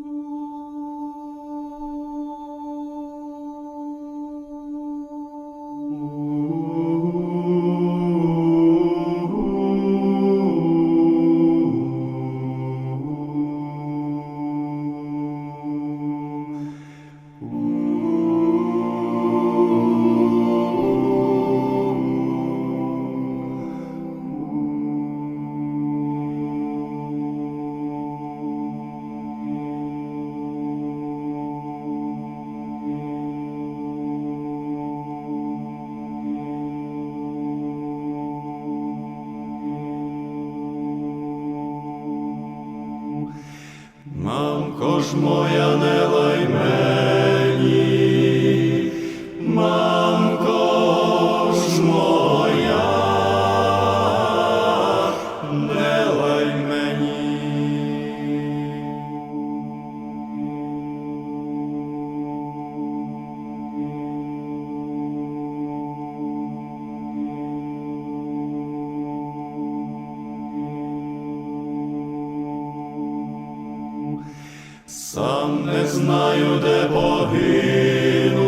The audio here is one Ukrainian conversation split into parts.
Мамко моя, не Сам не знаю, де погину,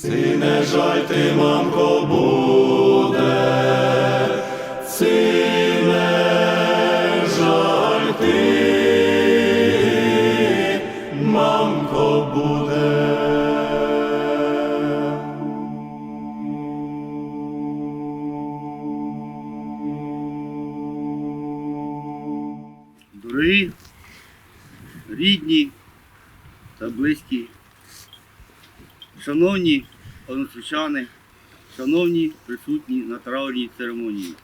Ці не жаль ти, мамко, буде, ці не жаль ти, мамко, буде. Дорогі, рідні та близькі, шановні односельчани, шановні присутні на траурній церемонії.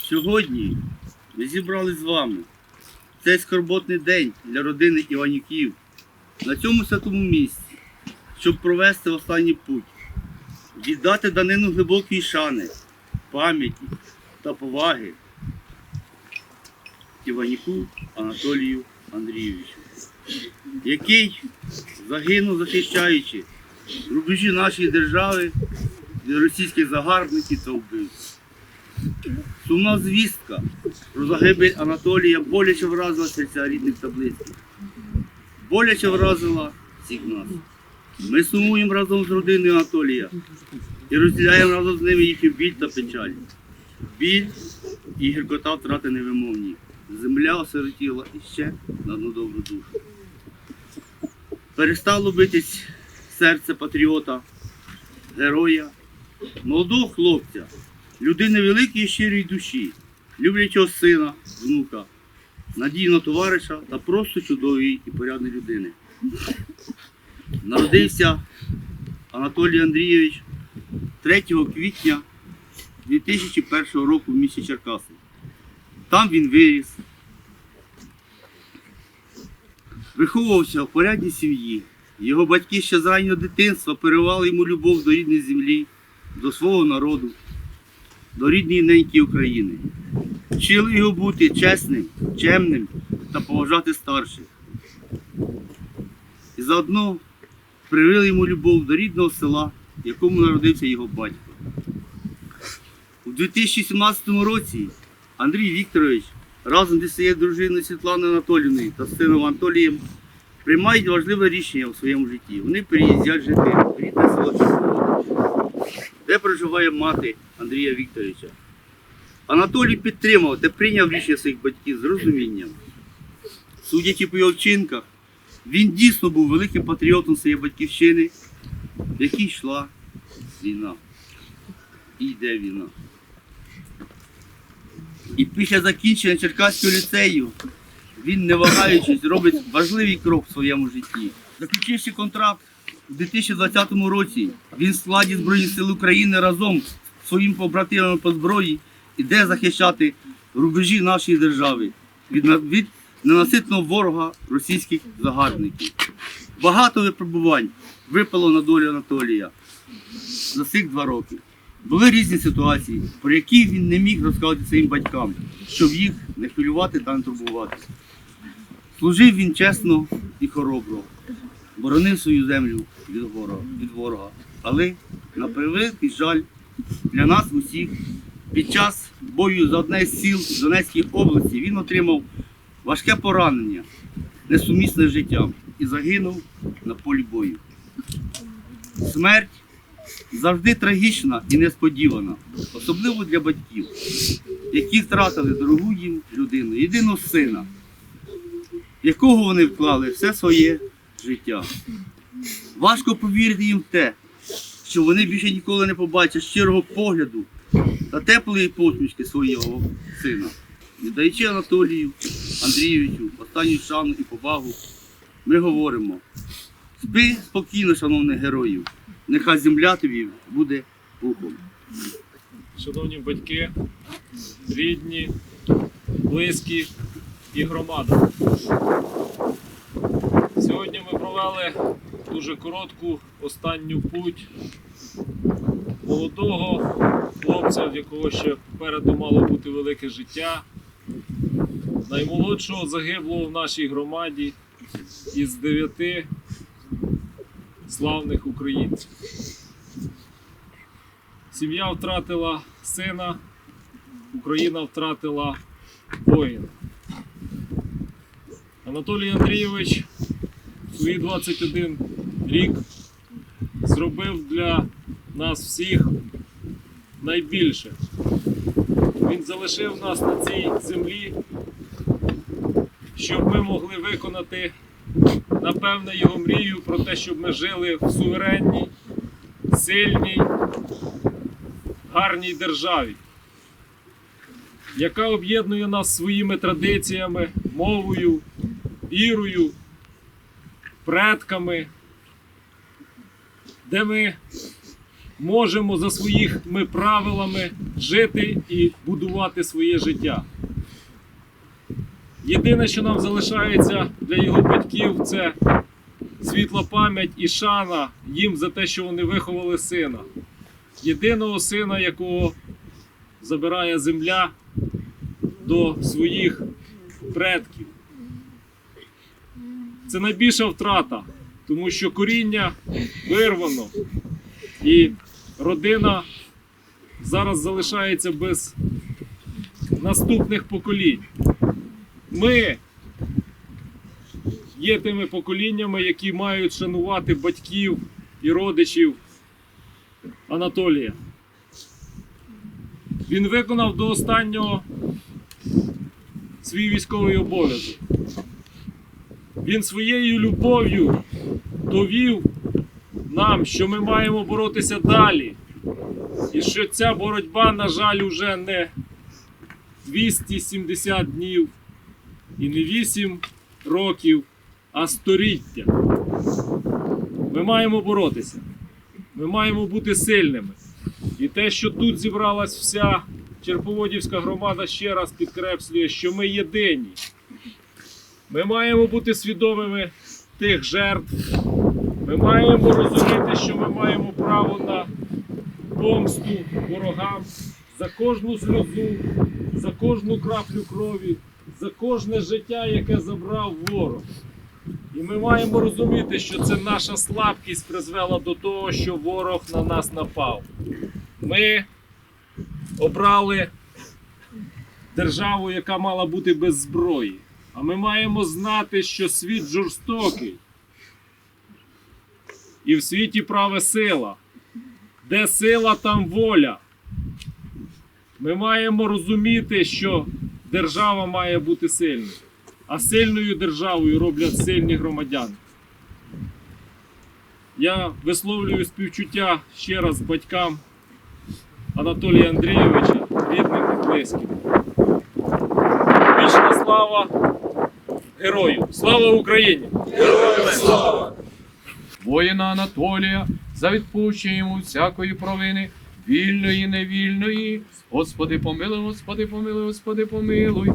Сьогодні ми зібрали з вами цей скорботний день для родини Іванюків на цьому святому місці, щоб провести останній путь, віддати данину глибокої шани, пам'яті та поваги Іванюку Анатолію Андрійовичу, який загинув захищаючи рубежі нашої держави від російських загарбників та вбивців. Сумна звістка про загибель Анатолія боляче вразила серця рідних та близьких. Боляче вразила всіх нас. Ми сумуємо разом з родиною Анатолія і розділяємо разом з ними їхню біль та печаль. Біль і гіркота втрати невимовні. Земля осиротіла іще на одну добру душу. Перестало битись серце патріота, героя, молодого хлопця, людини великої і щирої душі, люблячого сина, внука, надійного товариша та просто чудової і порядної людини. Народився Анатолій Андрійович 3 квітня 2001 року в місті Черкаси. Там він виріс, виховувався в порядній сім'ї. Його батьки ще з раннього дитинства перевали йому любов до рідної землі, до свого народу, до рідної неньки України. Вчили його бути чесним, чемним та поважати старших. І заодно привили йому любов до рідного села, в якому народився його батько. У 2017 році Андрій Вікторович разом зі своєю дружиною Світланою Анатоліївною та сином Анатолієм приймають важливе рішення у своєму житті. Вони переїздять жити в рідне село де проживає мати Андрія Вікторовича. Анатолій підтримав та прийняв рішення своїх батьків з розумінням. Судячи по його вчинках, він дійсно був великим патріотом своєї батьківщини, в якій йшла війна. І йде війна. І після закінчення Черкаського ліцею він, не вагаючись, робить важливий крок в своєму житті. Заключивши контракт у 2020 році, він в складі Збройних сил України разом з своїм побратимами по зброї іде захищати рубежі нашої держави від, від ненаситного ворога російських загарбників. Багато випробувань випало на долю Анатолія за цих два роки. Були різні ситуації, про які він не міг розказати своїм батькам, щоб їх не хвилювати та не турбувати. Служив він чесно і хоробро, боронив свою землю від ворога, від ворога. Але на превеликий жаль для нас усіх під час бою за одне з сіл Донецької області він отримав важке поранення, несумісне з життям, і загинув на полі бою. Смерть завжди трагічна і несподівана, особливо для батьків, які втратили дорогу їм людину, єдиного сина, якого вони вклали все своє життя. Важко повірити їм в те, що вони більше ніколи не побачать щирого погляду та теплої посмішки свого сина. Віддаючи Анатолію Андрійовичу останню шану і повагу, ми говоримо: спи спокійно, шановний герою, нехай земля тобі буде пухом. шановні батьки, рідні, близькі і громада. Сьогодні ми провели дуже коротку останню путь молодого хлопця, в якого ще попереду мало бути велике життя, наймолодшого загиблого в нашій громаді із дев'яти славних українців. Сім'я втратила сина, Україна втратила воїна. Анатолій Андрійович в свої 21 рік зробив для нас всіх найбільше. Він залишив нас на цій землі, щоб ми могли виконати напевне його мрію про те, щоб ми жили в суверенній, сильній, гарній державі, яка об'єднує нас своїми традиціями, мовою, вірою, предками, де ми можемо за своїми правилами жити і будувати своє життя. Єдине, що нам залишається для його батьків, це світла пам'ять і шана їм за те, що вони виховали сина єдиного сина, якого забирає земля до своїх предків. Це найбільша втрата, тому що коріння вирвано, і родина зараз залишається без наступних поколінь. Ми є тими поколіннями, які мають шанувати батьків і родичів Анатолія. Він виконав до останнього свій військовий обов'язок. Він своєю любов'ю довів нам, що ми маємо боротися далі. І що ця боротьба, на жаль, уже не 270 днів і не 8 років, а століття. Ми маємо боротися. Ми маємо бути сильними. І те, що тут зібралась вся Черповодівська громада, ще раз підкреслює, що ми єдині. Ми маємо бути свідомими тих жертв. Ми маємо розуміти, що ми маємо право на помсту ворогам за кожну сльозу, за кожну краплю крові, за кожне життя, яке забрав ворог. І ми маємо розуміти, що це наша слабкість призвела до того, що ворог на нас напав. Ми обрали державу, яка мала бути без зброї. А ми маємо знати, що світ жорстокий. І в світі праве сила. Де сила, там воля. Ми маємо розуміти, що держава має бути сильною а сильною державою роблять сильні громадяни. Я висловлюю співчуття ще раз батькам Анатолія Андрійовича, рідним і близьким. Вічна слава герою! Слава Україні! Героям слава! воїна Анатолія, за відпущення йому всякої провини, вільної, невільної. Господи, помилуй, Господи, помилуй, Господи, помилуй,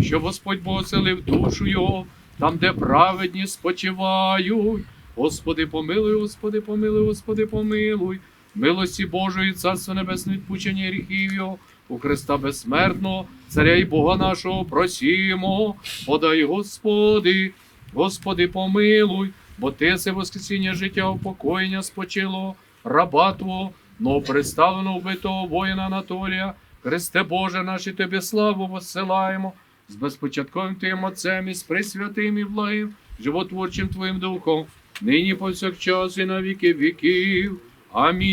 щоб Господь Бог оселив душу його, там, де праведні спочивають. Господи, помилуй, Господи, помилуй, Господи, помилуй, милості Божої, Царство Небесне, відпущення гріхів його, у Христа безсмертного, Царя і Бога нашого просімо, подай, Господи, Господи, помилуй, бо Ти це воскресіння життя, упокоєння спочило, раба Твого, но представлено вбитого воїна Анатолія, Христе Боже, наші Тобі славу посилаємо, з безпочатковим Твоїм Отцем і з присвятим і благим, животворчим Твоїм Духом, нині повсякчас і на віки віків. আমি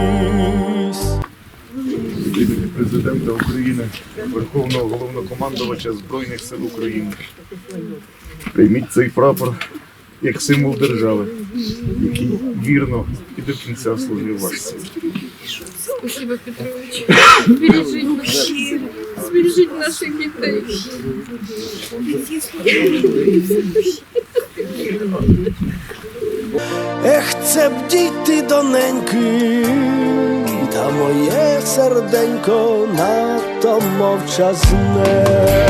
Президента України, Верховного головнокомандувача Збройних сил України. Прийміть цей прапор як символ держави, який вірно і до кінця служив вас. Спасибо, Петрович. Бережіть нас. Збережіть наших дітей. Ех, це б діти доненьки, та моє серденько надто мовчазне.